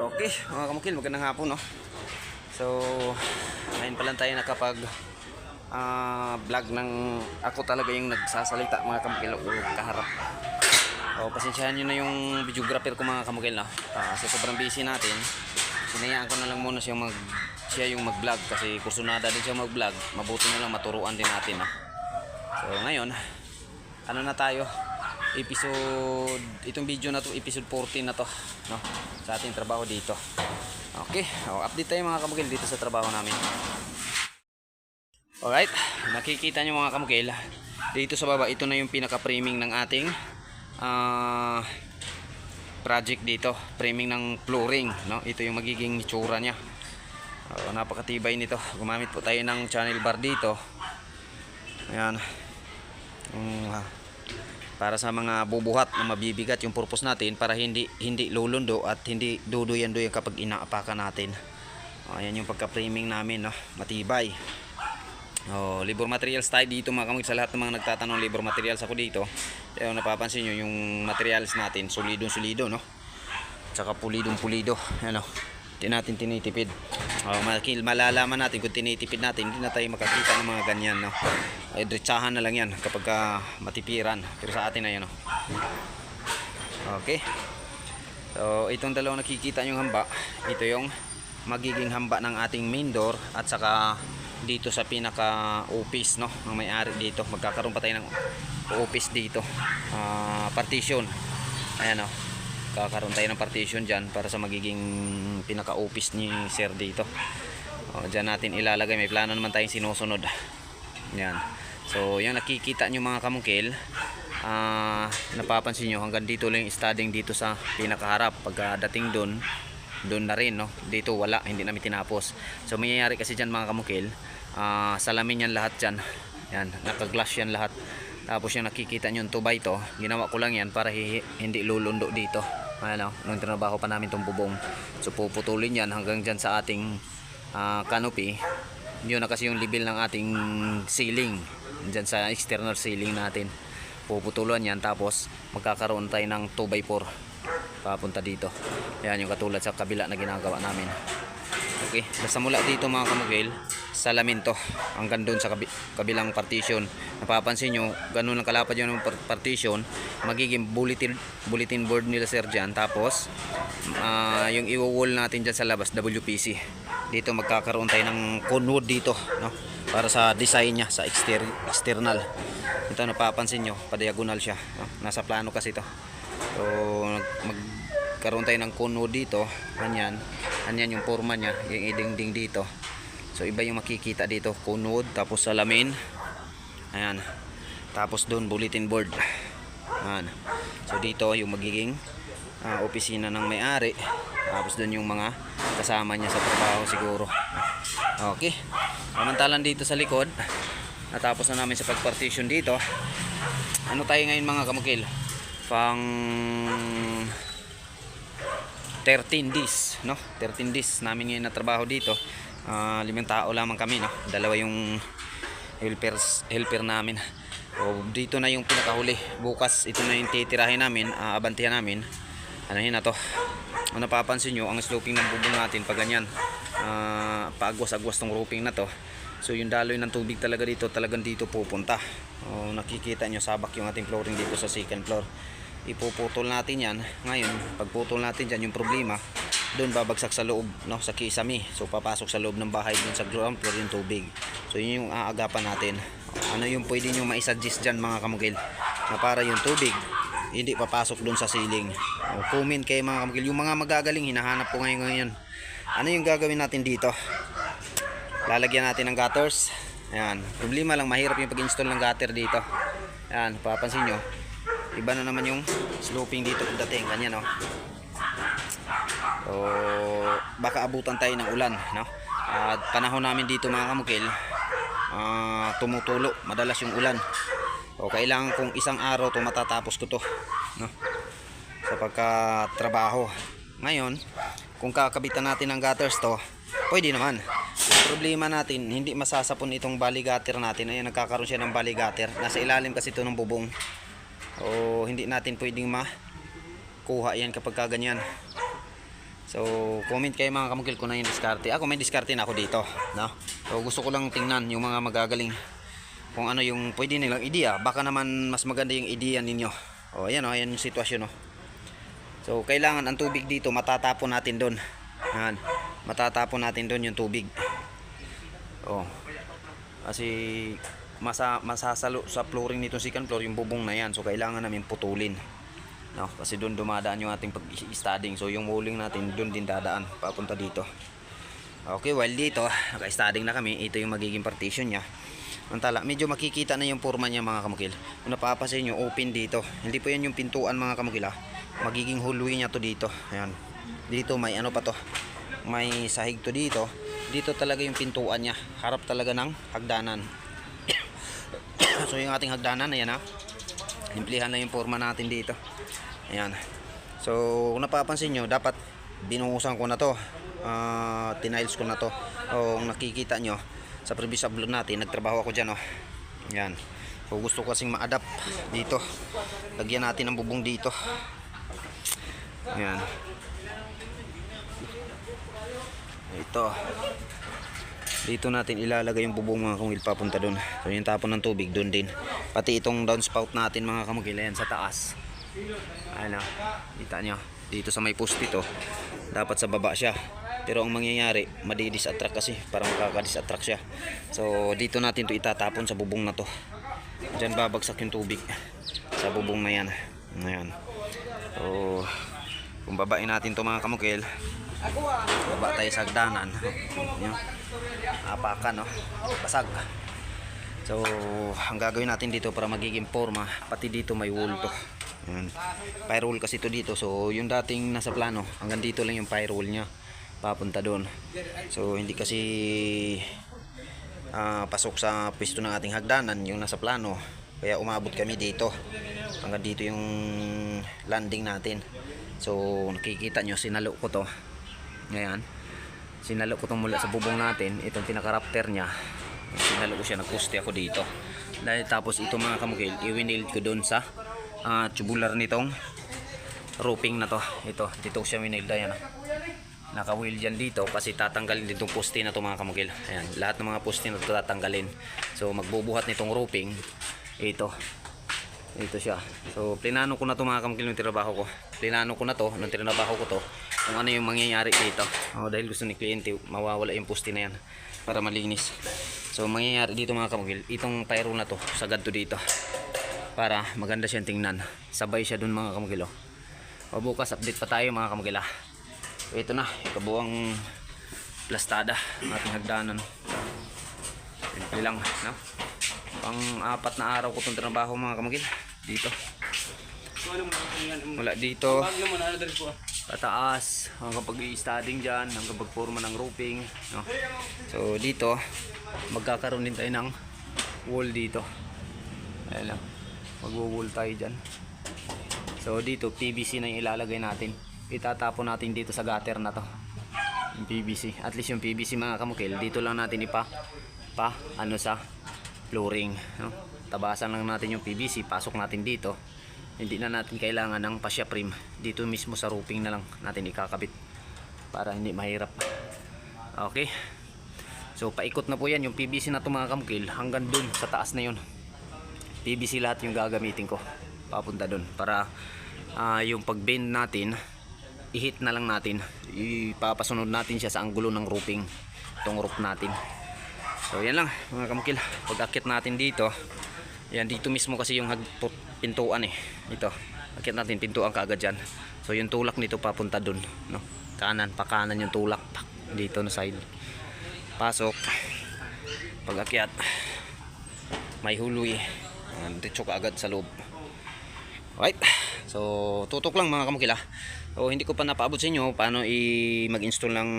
Okay, mga kamukil, magandang hapon, no? So, ngayon pa lang tayo nakapag ah, vlog ng ako talaga yung nagsasalita mga kamukil o kaharap. O, pasensyahan nyo na yung videographer ko mga kamukil, no? Ah, kasi sobrang busy natin. Sinayaan ko na lang muna siya mag siya yung mag-vlog kasi kursunada din siya mag-vlog. Mabuti na lang maturuan din natin, no? So, ngayon, ano na tayo? Episode, itong video na to, episode 14 na to, no? Sa ating trabaho dito. Okay, o, update tayo mga kamukil dito sa trabaho namin. Alright, nakikita nyo mga kamukil, dito sa baba, ito na yung pinaka-framing ng ating ah, project dito. Framing ng flooring, no? Ito yung magiging itsura niya. O, napakatibay nito. Gumamit po tayo ng channel bar dito. Ayan. Ah, para sa mga bubuhat na mabibigat yung purpose natin para hindi hindi lulundo at hindi duduyan-duyan kapag inaapakan natin. O, ayan yung pagka-framing namin, no? Matibay. Oh, labor materials tayo dito mga kamag sa lahat ng mga nagtatanong labor materials ako dito. Kaya napapansin nyo yung materials natin, solidong solido no. Tsaka pulidong pulido, ano. Hindi natin tinitipid. Oh, malalaman natin kung tinitipid natin, hindi na tayo makakita ng mga ganyan no. Ay diretsahan na lang yan kapag ka matipiran. Pero sa atin na yan no. Okay. So, itong dalawang nakikita yung hamba, ito yung magiging hamba ng ating main door at saka dito sa pinaka office no ng may-ari dito. Magkakaroon pa tayo ng office dito. Ah, partition. Ayan no kakaroon tayo ng partition dyan para sa magiging pinaka office ni sir dito. O, dyan natin ilalagay. May plano naman tayong sinusunod. Yan so yung nakikita nyo mga kamungkil. Ah napapansin nyo hanggang dito lang yung studying dito sa pinakaharap. Pagkadating doon doon na rin no? Dito wala hindi namin tinapos. So mangyayari kasi dyan mga kamukil ah, salamin yan lahat dyan. Yan nakaglass yan lahat. Tapos yung nakikita nyo yung tubay to ginawa ko lang yan para hi- hindi lulundo dito. Ano nung trabaho pa namin tong bubong. So puputulin yan hanggang dyan sa ating ah, canopy. Yun na kasi yung level ng ating ceiling dyan sa external ceiling natin. Puputulan yan tapos magkakaroon tayo ng 2x4 papunta dito. Yan yung katulad sa kabila na ginagawa namin. Okay basta mula dito mga kamugil salamin to hanggang doon sa kabi- kabilang partition. Napapansin nyo ganun lang kalapad yun ng par- partition. Magiging bulletin bulletin board nila sir dyan. Tapos ah, yung i-wall natin dyan sa labas WPC dito magkakaroon tayo ng conwood dito no? Para sa design niya sa exter- external ito napapansin nyo pa diagonal siya no? nasa plano kasi to So, magkaroon tayo ng kuno dito. Ganyan. Ganyan yung forma niya. Yung idingding dito. So, iba yung makikita dito. Kunod, tapos salamin. Ayan. Tapos doon, bulletin board. Ayan. So, dito yung magiging ah, opisina ng may-ari. Tapos doon yung mga kasama niya sa trabaho siguro. Okay. Samantalang dito sa likod, natapos na namin sa pag-partition dito. Ano tayo ngayon mga kamukil? pang 13 days no? 13 days namin ngayon na trabaho dito. Ah, limang tao lamang kami no? Dalawa yung helpers helper namin. O dito na yung pinakahuli. Bukas ito na yung titirahin namin aabantihan namin. Ano yun na to? Ang napapansin nyo ang sloping ng bubong natin pag ganyan ah, paagwas-agwas tong roofing na to. So yung daloy ng tubig talaga dito talagang dito pupunta. O, nakikita nyo sabak yung ating flooring dito sa second floor. Ipuputol natin yan. Ngayon pagputol natin dyan yung problema doon babagsak sa loob no sa kisame. So papasok sa loob ng bahay dun sa ground floor yung tubig. So yun yung aagapan natin. Ano yung pwede nyo maisuggest dyan mga kamugil? Na para yung tubig hindi papasok doon sa ceiling. O, comment kayo mga kamugil. Yung mga magagaling hinahanap ko ngayon ngayon ano yung gagawin natin dito? Lalagyan natin ng gutters. Ayan. Problema lang mahirap yung pag-install ng gutter dito. Ayan papansin nyo. Iba na naman yung sloping dito pagdating. Ganyan no? So baka abutan tayo ng ulan no? At panahon namin dito mga kamukil ah, tumutulo. Madalas yung ulan. O kailangan kong isang araw to matatapos ko to no? Sa pagkatrabaho. Ngayon kung kakabitan natin ng gutters to pwede naman problema natin hindi masasapon itong bali gutter natin ayun nagkakaroon siya ng bali gutter nasa ilalim kasi ito ng bubong o hindi natin pwedeng makuha yan kapag kaganyan So, comment kayo mga kamukil kung na yung diskarte. Ako may diskarte na ako dito. No? So, gusto ko lang tingnan yung mga magagaling kung ano yung pwede nilang idea. Baka naman mas maganda yung idea ninyo. O, ayan o, ayan yung sitwasyon o. So, kailangan ang tubig dito, matatapon natin doon. Yan. Matatapon natin doon yung tubig. Oh. Kasi masa masasalo sa flooring nito second floor yung bubong na yan. So kailangan namin putulin. No, kasi doon dumadaan yung ating pag-studying. So yung walling natin doon din dadaan papunta dito. Okay, while dito, naka-studying na kami. Ito yung magiging partition niya. Mantala, medyo makikita na yung forma niya mga kamukil. Kung napapasin nyo, open dito. Hindi po yan yung pintuan mga kamukil ha. Magiging hallway niya to dito. Ayan. Dito may ano pa to. May sahig to dito. Dito talaga yung pintuan niya. Harap talaga ng hagdanan. so yung ating hagdanan, ayan ha. Implihan na yung forma natin dito. Ayan. So kung napapansin nyo, dapat binuhusan ko na to. Ah, tiniles ko na to. O kung nakikita nyo, sa previous upload natin, nagtrabaho ako dyan. Oh. Ayan. So gusto ko kasing ma-adapt dito. Lagyan natin ng bubong dito. Ayan. Ito. Dito natin ilalagay yung bubong mga kamukil papunta doon. So yung tapon ng tubig doon din. Pati itong downspout natin mga kamukil ayan sa taas. Ano, kita nyo. Dito sa may post ito. Dapat sa baba siya. Pero ang mangyayari, madi-disattract kasi. Parang makaka-disattract siya. So dito natin to itatapon sa bubong na to. Diyan babagsak yung tubig. Sa bubong na yan. Ayan. So, kung babain natin to mga kamukil, baba tayo sa hagdanan. Yan. Apakan, no? Basag. So, ang gagawin natin dito para magiging forma, pati dito may wool to. Yan. Pyrol kasi to dito. So, yung dating nasa plano, hanggang dito lang yung pyrol niya. Papunta doon. So, hindi kasi ah, pasok sa pwesto ng ating hagdanan yung nasa plano. Kaya umabot kami dito. Hanggang dito yung landing natin. So, nakikita nyo, sinalo ko to. Ngayon, sinalo ko to mula sa bubong natin. Itong pinaka-raptor niya. Sinalo ko siya, nagposte ako dito. Dahil tapos ito mga kamukil, iwinail ko doon sa ah, tubular nitong roofing na to. Ito, dito ko siya winail. Ayan. Naka-wheel dyan dito kasi tatanggalin din itong poste na to mga kamukil. Ayan, lahat ng mga poste na to tatanggalin. So, magbubuhat nitong roofing. Ito. Ito siya. So, plinano ko na to mga kamukil yung trabaho ko. Plinano ko na to, nung trinabaho ko to, kung ano yung mangyayari dito. Oh, dahil gusto ni kliyente, mawawala yung poste na yan para malinis. So, mangyayari dito mga kamukil, itong pyro na to, sagad to dito. Para maganda siyang tingnan. Sabay siya dun mga kamukil. oh. O bukas, update pa tayo mga kamukil ah. Ito na, ikabuang plastada ng ating hagdanan. Simple lang, no? Pang apat na araw ko itong trabaho mga kamagil. Dito. Mula dito, pataas, hanggang pag-i-studying dyan, hanggang pagporma ng roofing. No? So dito, magkakaroon din tayo ng wall dito. Ayan lang. Magwo-wall tayo dyan. So dito, PVC na yung ilalagay natin. Itatapon natin dito sa gutter na to. Yung PVC. At least yung PVC mga kamukil, dito lang natin ipa pa ano sa flooring. No? Tabasan lang natin yung PVC, pasok natin dito. Hindi na natin kailangan ng pasya prim. Dito mismo sa roofing na lang natin ikakabit para hindi mahirap. Okay. So paikot na po yan yung PVC na mga kamukil hanggang dun sa taas na yun. PVC lahat yung gagamitin ko papunta dun para ah, yung pag bend natin i-hit na lang natin ipapasunod natin siya sa anggulo ng roofing itong roof natin so yan lang mga kamukil. Pag akit natin dito yan dito mismo kasi yung pintuan eh. Ito akit natin pintuan kaagad dyan. So yung tulak nito papunta dun no? kanan pa kanan yung tulak pak, dito na side. Pasok. Pag akyat may huloy uh, diretso ka agad sa loob. Alright. So, tutok lang mga kamukila. So, hindi ko pa napaabot sa inyo paano i mag-install ng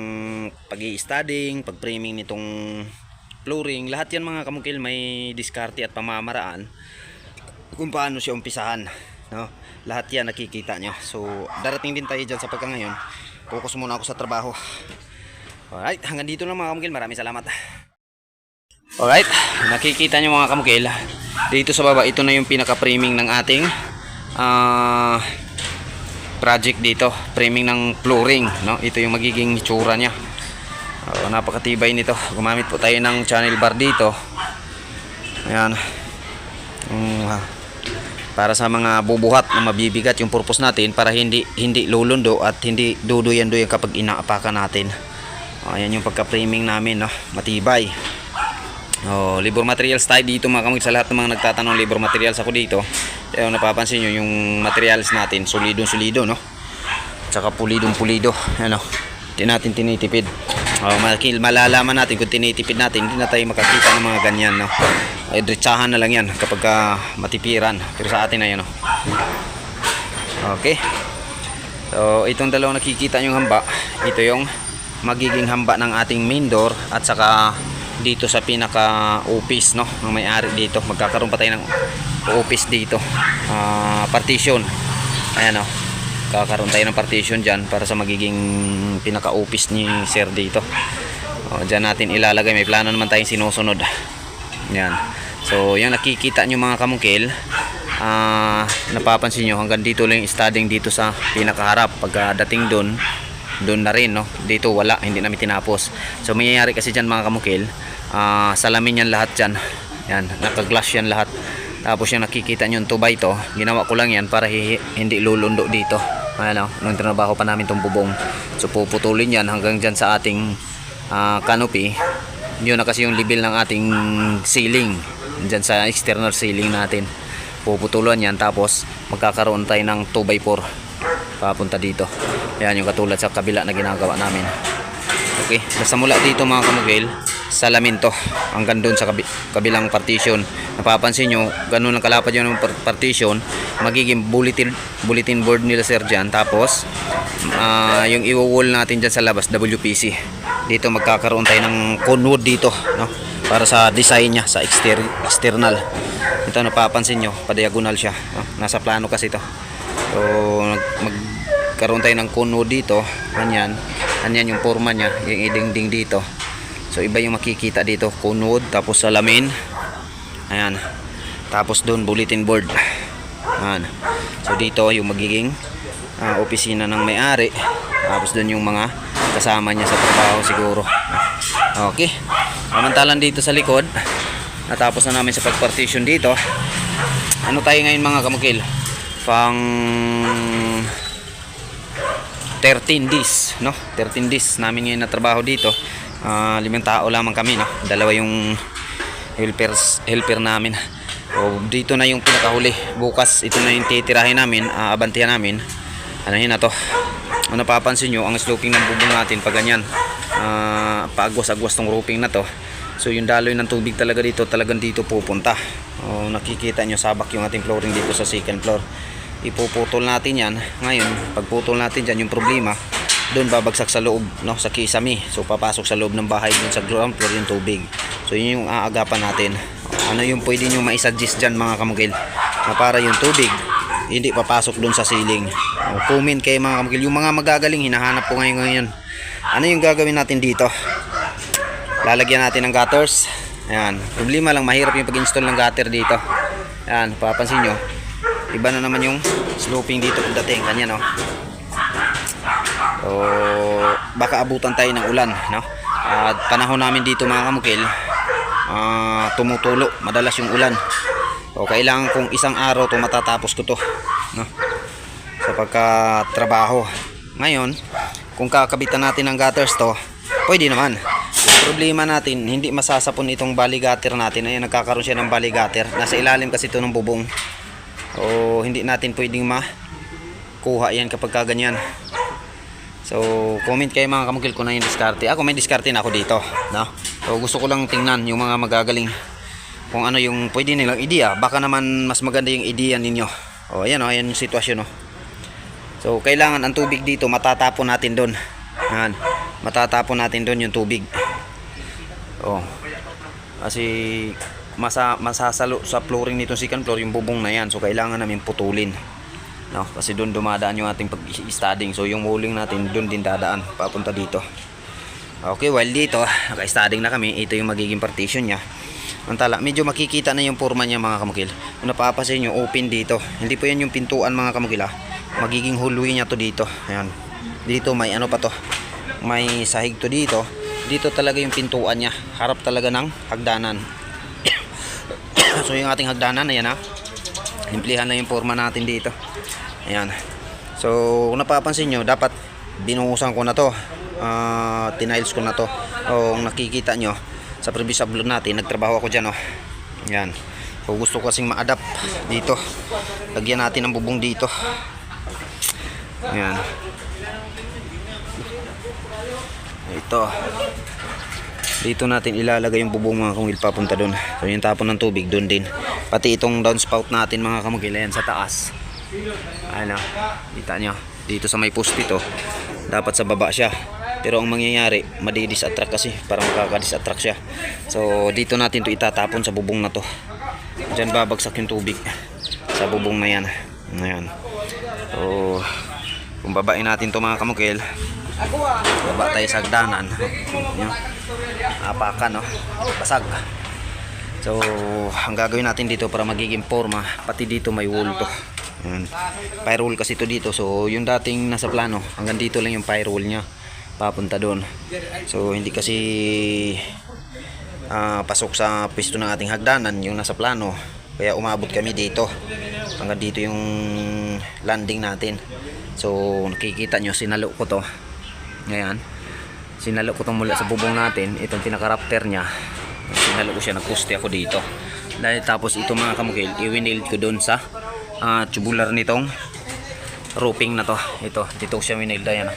pag-i-studying, pag-framing nitong flooring. Lahat yan mga kamukil may diskarte at pamamaraan kung paano siya umpisahan. No? Lahat yan nakikita nyo. So, darating din tayo dyan sa pagka ngayon. Focus muna ako sa trabaho. Alright, hanggang dito lang mga kamukil. Maraming salamat. Alright, nakikita nyo mga kamukil. Dito sa baba, ito na yung pinaka-framing ng ating ah project dito, framing ng flooring, no? Ito yung magiging itsura niya. Oh, napakatibay nito. Gumamit po tayo ng channel bar dito. Ayan. Ah, para sa mga bubuhat na mabibigat yung purpose natin para hindi hindi lulundo at hindi duduyan-duyan kapag inaapakan natin. Oh, ayan yung pagka-framing namin, no? Matibay. Oh, labor materials tayo dito mga kamig sa lahat ng mga nagtatanong labor materials ako dito. Kaya napapansin nyo yung materials natin, solidong solido no. Tsaka pulidong pulido. Ano, hindi natin tinitipid. Oh, makil malalaman natin kung tinitipid natin, hindi na tayo makakita ng mga ganyan no. Ay diretsahan na lang yan kapag ka matipiran. Pero sa atin na yan no. Okay. So, itong dalawang nakikita yung hamba, ito yung magiging hamba ng ating main door at saka dito sa pinaka office no ng may-ari dito magkakaroon pa tayo ng office dito Ah, partition ayan no kakaroon tayo ng partition dyan para sa magiging pinaka office ni sir dito. O, dyan natin ilalagay. May plano naman tayong sinusunod. Yan. So yung nakikita nyo mga kamungkil. Ah napapansin nyo hanggang dito lang yung studying dito sa pinakaharap. Pagkadating doon doon na rin no? Dito wala hindi namin tinapos. So mangyayari kasi dyan mga kamukil ah, salamin yan lahat dyan. Yan nakaglass yan lahat. Tapos yung nakikita nyo yung tubay to ginawa ko lang yan para hi- hindi lulundo dito ano nung trabaho pa namin tong bubong. So puputulin yan hanggang dyan sa ating ah, canopy. Yun na kasi yung level ng ating ceiling. Dyan sa external ceiling natin. Puputulan yan tapos magkakaroon tayo ng 2x4 papunta dito. Yan yung katulad sa kabila na ginagawa namin. Okay basta mula dito mga kamugil salamin to hanggang doon sa kabi- kabilang partition. Napapansin nyo ganun lang kalapad yun ng par- partition magiging bulletin bulletin board nila sir dyan. Tapos ah, yung iwo-wall natin dyan sa labas WPC dito magkakaroon tayo ng conwood dito no? para sa design nya sa exter- external. Ito napapansin nyo pa-diagonal siya no? nasa plano kasi ito. So magkaroon tayo ng conwood dito. Ganyan ganyan yung forma nya yung idingding dito. So iba yung makikita dito conwood tapos salamin. Ayan. Tapos doon bulletin board ayan so dito yung magiging ah, opisina ng may-ari. Tapos doon yung mga kasama niya sa trabaho siguro. Okay. Samantalan dito sa likod natapos na namin sa pagpartition dito. Ano tayo ngayon mga kamukil? Pang 13 days no? 13 days namin ngayon na trabaho dito. Ah, limang tao lamang kami no? Dalawa yung helpers helper namin o dito na yung pinakahuli. Bukas ito na yung titirahin namin uh, abantihan namin yun na to? Kung napapansin nyo ang sloping ng bubong natin pag ganyan uh, paagwas-agwas tong roofing na to. So yung daloy ng tubig talaga dito talagang dito pupunta. O, nakikita nyo sabak yung ating flooring dito sa second floor. Ipuputol natin yan. Ngayon pagputol natin dyan yung problema doon babagsak sa loob no? Sa kisame. So papasok sa loob ng bahay doon sa ground floor yung tubig. So yun yung aagapan natin ano yung pwede nyo maisuggest dyan mga kamugil? Na para yung tubig hindi papasok doon sa ceiling. O, comment kayo mga kamugil. Yung mga magagaling hinahanap ko ngayon ngayon. Ano yung gagawin natin dito? Lalagyan natin ng gutters. Ayan. Problema lang mahirap yung pag-install ng gutter dito. Ayan papansin nyo. Iba na naman yung sloping dito pagdating. Kanya no? So, baka abutan tayo ng ulan, no? At panahon namin dito mga kamukil, ah, tumutulo, madalas yung ulan. So, kailangan kong isang araw to matatapos ko to, no? Sa pagkatrabaho. Ngayon, kung kakabitan natin ng gutters to, pwede naman. Problema natin, hindi masasapon itong bali gutter natin. Ayun, nagkakaroon siya ng bali gutter. Nasa ilalim kasi ito ng bubong. O, hindi natin pwedeng makuha yan kapag kaganyan. So, comment kayo mga kamukil ko na yung diskarte. Ako may diskarte na ako dito, no? So, gusto ko lang tingnan yung mga magagaling kung ano yung pwede nilang idea. Baka naman mas maganda yung idea ninyo. O, ayan o, ayan yung sitwasyon o. So, kailangan ang tubig dito, matatapon natin doon. Ayan, matatapon natin doon yung tubig. O, kasi masa, masasalo sa flooring nitong second floor yung bubong na yan. So, kailangan namin putulin no kasi doon dumadaan yung ating pag-studying so yung walling natin doon din dadaan papunta dito okay while dito naka-studying na kami ito yung magiging partition nya ang tala medyo makikita na yung forma niya mga kamukil kung napapasin nyo open dito hindi po yan yung pintuan mga kamukil ha magiging huluin niya to dito. Ayan. Dito may ano pa to. May sahig to dito. Dito talaga yung pintuan niya. Harap talaga ng hagdanan. so yung ating hagdanan, ayan ha. Implihan lang yung forma natin dito. Ayan. So, kung napapansin nyo, dapat binuhusan ko na to. Ah, tiniles ko na to. O kung nakikita nyo, sa previous upload natin, nagtrabaho ako dyan. Oh. Ayan. So, gusto ko kasing ma-adapt dito. Lagyan natin ng bubong dito. Ayan. Ito. Dito natin ilalagay yung bubong mga kamugil papunta doon. So yung tapon ng tubig doon din. Pati itong downspout natin mga kamugil ayan sa taas. Ano, kita nyo. Dito sa may post ito. Dapat sa baba siya. Pero ang mangyayari, madi-disattract kasi. Parang makaka-disattract siya. So dito natin to itatapon sa bubong na to. Diyan babagsak yung tubig. Sa bubong na yan. Ayan. So, kung babain natin to mga kamukil, baba tayo sa hagdanan. Yan. Apakan, no? Basag. So, ang gagawin natin dito para magiging forma, pati dito may wool to. Yan. Pyrol kasi to dito. So, yung dating nasa plano, hanggang dito lang yung pyrol niya. Papunta doon. So, hindi kasi ah, pasok sa pwesto ng ating hagdanan yung nasa plano. Kaya umabot kami dito. Hanggang dito yung landing natin. So, nakikita nyo, sinalo ko to. Ngayon, sinalo ko to mula sa bubong natin. Itong pinaka-raptor niya. Sinalo ko siya, nagpuste ako dito. Dahil tapos ito mga kamukil, i-winail ko doon sa ah, tubular nitong roofing na to. Ito, dito ko siya winail. Ayan.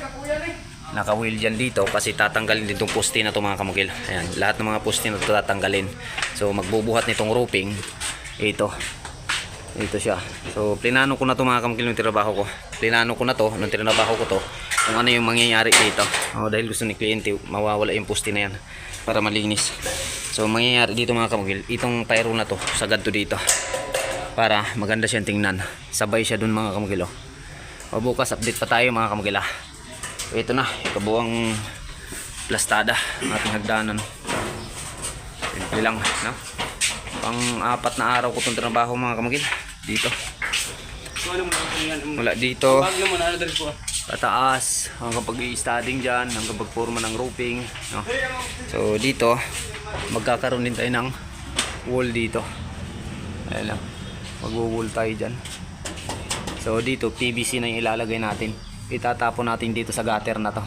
Naka-wheel dyan dito kasi tatanggalin din itong poste na to mga kamukil. Ayan, lahat ng mga poste na to tatanggalin. So, magbubuhat nitong roofing. Ito. Ito siya. So, plinano ko na to mga kamukil yung trabaho ko. Plinano ko na to, nung trinabaho ko to, kung ano yung mangyayari dito. Oh, dahil gusto ni kliyente, mawawala yung poste na yan para malinis. So, mangyayari dito mga kamukil, itong pyro na to, sagad to dito. Para maganda siyang tingnan. Sabay siya dun mga kamukil. Oh. O, bukas update pa tayo mga kamukil ah. Ito na, kabuang plastada ang ating hagdanan. Simple lang, no? Pang apat na araw ko itong trabaho mga kamukil. Dito. Mula dito, Pataas, hanggang pag-i-studying dyan, hanggang pagporma ng roofing. No? So dito, magkakaroon din tayo ng wall dito. Ayan lang. Magwo-wall tayo dyan. So dito, PVC na yung ilalagay natin. Itatapon natin dito sa gutter na to.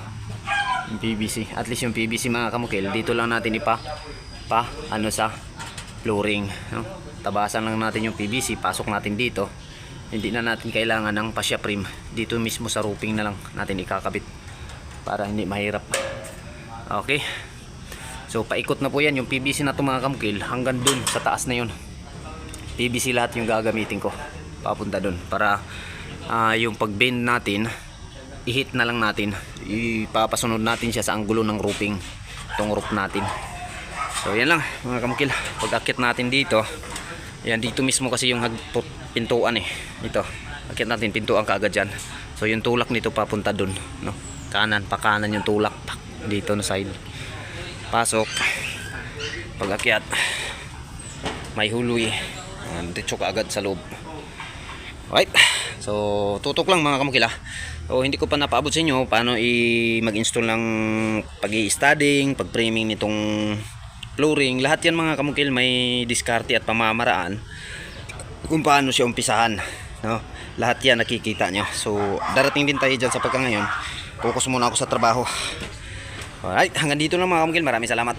Yung PVC. At least yung PVC mga kamukil, dito lang natin ipa pa ano sa flooring. No? Tabasan lang natin yung PVC, pasok natin dito. Hindi na natin kailangan ng pasya prim. Dito mismo sa roofing na lang natin ikakabit para hindi mahirap. Okay. So paikot na po yan yung PVC na to mga kamukil hanggang dun sa taas na yun. PVC lahat yung gagamitin ko papunta dun para ah, yung pag-bend natin i-hit na lang natin ipapasunod natin siya sa anggulo ng roofing itong roof natin so yan lang mga kamukil pag akit natin dito yan dito mismo kasi yung pintuan eh. Ito akit natin pintuan kaagad dyan. So yung tulak nito papunta dun no? kanan pa kanan yung tulak pak, dito na side. Pasok. Pag akyat may huloy Ayan, diretso ka agad sa loob. Alright. So, tutok lang mga kamukila. So, hindi ko pa napaabot sa inyo paano i mag-install ng pag-i-studding, pag-framing nitong flooring. Lahat yan mga kamukil may diskarte at pamamaraan kung paano siya umpisahan. No? Lahat yan nakikita nyo. So, darating din tayo dyan sa pagka ngayon. Focus muna ako sa trabaho. Alright, hanggang dito lang mga kamukil. Maraming salamat.